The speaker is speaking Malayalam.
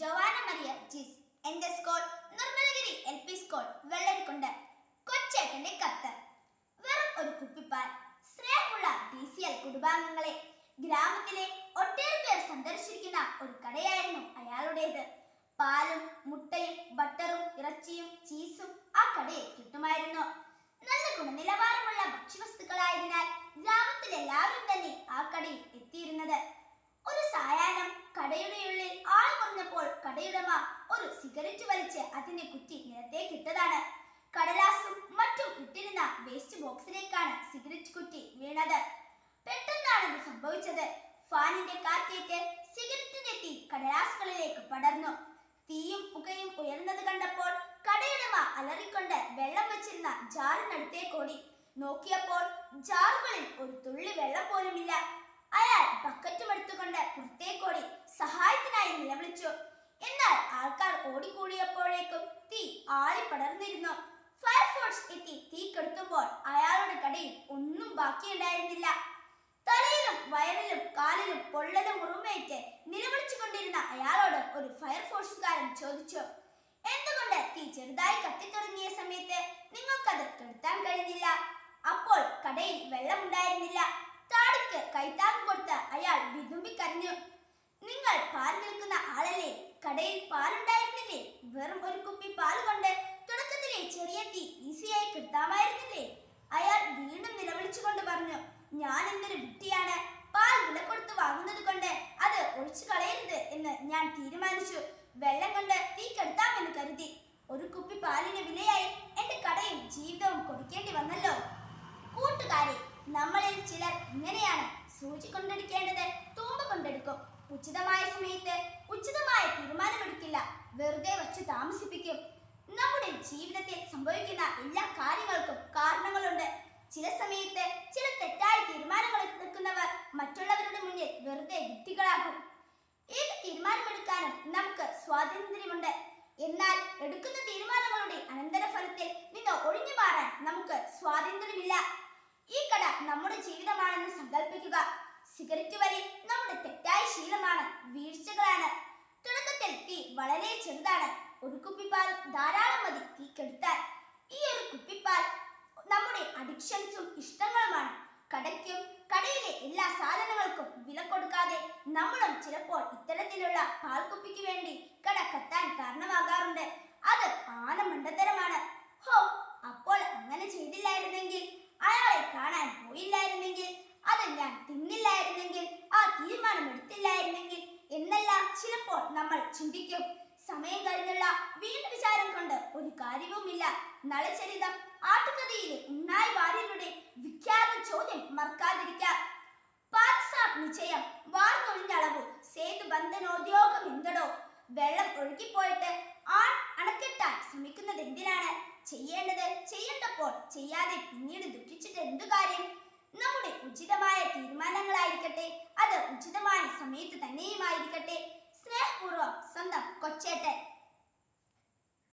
ജോവാന മറിയ ജിസ് എന്റെ school Nirmalagiri L P school Vellarikkundu കൊച്ചേട്ടന്റെ കത്ത്. വെറും ഒരു കുപ്പിപ്പാൽ സ്നേഹമുള്ള ഡി സി എൽ കുടുംബാംഗങ്ങളെ ഗ്രാമത്തിലെ ഒട്ടേറെ പേർ സന്ദർശിക്കുന്ന ഒരു കടയായിരുന്നു അയാളുടേത്. പാലും മുട്ടയും ബട്ടറും ഇറച്ചിയും ചീസും ആ കടയിൽ കിട്ടുമായിരുന്നു. നല്ല ഗുണനിലവാരമുള്ള ഭക്ഷ്യവസ്തുക്കളായതിനാൽ ഗ്രാമത്തിലെല്ലാവരും തന്നെ ആ കടയിൽ എത്തിയിരുന്നത്. ഒരു സായാഹ്നം കടയുടെ കുറഞ്ഞപ്പോൾ കടയുടമ ഒരു സിഗരറ്റ് വലിച്ച് അതിന്റെ കുറ്റി നിലത്തേക്ക് ഇട്ടതാണ്. കടലാസും മറ്റും ഇട്ടിരുന്ന വേസ്റ്റ് ബോക്സിലേക്കാണ് സിഗരറ്റ് കുറ്റി വീണത്. പെട്ടെന്നാണ് ഇത് സംഭവിച്ചത്. ഫാനിന്റെ കാറ്റേറ്റ് സിഗരറ്റിന്റെ തീ കടലാസുകളിലേക്ക് പടർന്നു. തീയും പുകയും ഉയർന്നത് കണ്ടപ്പോൾ കടയുടമ അലറിക്കൊണ്ട് വെള്ളം വെച്ചിരുന്ന ജാറിനടുത്തേക്ക് ഓടി നോക്കിയപ്പോൾ ജാറുകളിൽ ഒരു തുള്ളി വെള്ളം പോലുമില്ല. അയാൾ ബക്കറ്റും എടുത്തുകൊണ്ട് പുറത്തേക്കോടി സഹായത്തിനായി നിലവിളിച്ചു എന്നാൽ ആൾക്കാർ ഓടിക്കൂടിയപ്പോഴേക്കും തീ ആളിപ്പടർന്നിരുന്നു ഫയർഫോഴ്സ് എത്തി തീ കെടുത്തുമ്പോൾ അയാളുടെ കടയിൽ ഒന്നും ബാക്കിയുണ്ടായിരുന്നില്ല. തലയിലും വയറിലും കാലിലും പൊള്ളലും മുറിവേറ്റ് നിലവിളിച്ചുകൊണ്ടിരുന്ന അയാളോട് ഒരു ഫയർഫോഴ്സുകാരൻ ചോദിച്ചു എന്തുകൊണ്ട് തീ ചെറുതായി കത്തിത്തുടങ്ങിയ സമയത്ത് നിങ്ങൾക്കത് കെടുത്താൻ കഴിഞ്ഞില്ല? അപ്പോൾ കടയിൽ വെള്ളമുണ്ടായിരുന്നില്ല. താടിക്ക് കൈത്താങ് കൊടുത്ത് കടയിൽ പാലുണ്ടായിരുന്നില്ലേ? വെറും ഒരു കുപ്പി പാൽ കൊണ്ട് തുടക്കത്തിലെ ചെറിയ തീ ഈസിയായി കിട്ടാമായിരുന്നില്ലേ? അയാൾ വീണ്ടും നിലവിളിച്ചുകൊണ്ട് പറഞ്ഞു ഞാൻ എന്തൊരു വിട്ടിയാണ്. പാൽ വില കൊടുത്ത് വാങ്ങുന്നത് കൊണ്ട് അത് ഒഴിച്ചു കളയരുത് എന്ന് ഞാൻ തീരുമാനിച്ചു. വെള്ളം കൊണ്ട് തീ കെടുത്താമെന്ന് കരുതി. ഒരു കുപ്പി പാലിന് വിലയായി എന്റെ കടയും ജീവിതവും കൊടുക്കേണ്ടി വന്നല്ലോ. കൂട്ടുകാരെ നമ്മളിൽ ചിലർ ഇങ്ങനെയാണ് സൂചി കൊണ്ടെടുക്കേണ്ടത് തൂമ്പ കൊണ്ടെടുക്കും. ഉചിതമായ സമയത്ത് ഉചിതമായ സംഭവിക്കുന്ന എല്ലാ കാര്യങ്ങൾക്കും കാരണങ്ങളുണ്ട്. ചില സമയത്ത് ചില തെറ്റായ തീരുമാനങ്ങൾ എടുക്കുന്നവർ മറ്റുള്ളവരുടെ മുന്നിൽ വെറുതെ വിഡ്ഢികളാകും ഏത് തീരുമാനമെടുക്കാനും നമുക്ക് സ്വാതന്ത്ര്യമുണ്ട്. എന്നാൽ എടുക്കുന്ന തീരുമാനങ്ങളുടെ അനന്തരഫലത്തിൽ നിന്ന് ഒഴിഞ്ഞു മാറാൻ നമുക്ക് സ്വാതന്ത്ര്യമില്ല. ഈ കട നമ്മുടെ ജീവിതമാണെന്ന് സങ്കല്പിക്കുക സിഗരറ്റ് വലി നമ്മുടെ തെറ്റായ ശീലമാണ് വീഴ്ചകളാണ്. തുടക്കത്തിൽ തീ വളരെ ചെറുതാണ്. ഒരു കുപ്പിപ്പാൽ ധാരാളം മതി തീ കെടുത്താൻ ഈ ഒരു കുപ്പിപ്പാൽ അഡിക്ഷൻസും ഇഷ്ടങ്ങളുമാണ്. കടയ്ക്കും കടയിലെ എല്ലാ സാധനങ്ങൾക്കും വില കൊടുക്കാതെ നമ്മളും ചിലപ്പോൾ ഇത്തരത്തിലുള്ള പാൽക്കുപ്പിക്ക് വേണ്ടി കട കത്താൻ കാരണമാകാറുണ്ട്. അത് ആന മണ്ടത്തരമാണ് ഹോ അപ്പോൾ അങ്ങനെ ചെയ്തില്ലായിരുന്നെങ്കിൽ അയാളെ കാണാൻ പോയില്ലായിരുന്നെങ്കിൽ അത് ഞാൻ തിന്നില്ലായിരുന്നെങ്കിൽ ആ തീരുമാനം എടുത്തില്ലായിരുന്നെങ്കിൽ എന്നെല്ലാം ചിലപ്പോൾ നമ്മൾ ചിന്തിക്കും. സമയം കഴിഞ്ഞുള്ള വീണ്ടും വിചാരം കൊണ്ട് ഒരു കാര്യവുമില്ല. നളചരിതം ആട്ടുകഥയിലെ ഉണ്ണായി നിശ്ചയം. വാർന്നൊഴിഞ്ഞളവു. സേതു ബന്ധനോദ്യോഗം എന്തടോ? വെള്ളം ഒഴുകിപ്പോയിട്ട് ആൺ അണക്കെട്ടാൻ ശ്രമിക്കുന്നത് എന്തിനാണ്? ചെയ്യേണ്ടത് ചെയ്യേണ്ടപ്പോൾ ചെയ്യാതെ പിന്നീട് ദുഃഖിച്ചിട്ട് എന്തു കാര്യം? നമ്മുടെ ഉചിതമായ തീരുമാനങ്ങളായിരിക്കട്ടെ. അത് ഉചിതമായ സമയത്ത് തന്നെയുമായിരിക്കട്ടെ. സ്നേഹപൂർവം സ്വന്തം കൊച്ചേട്ടൻ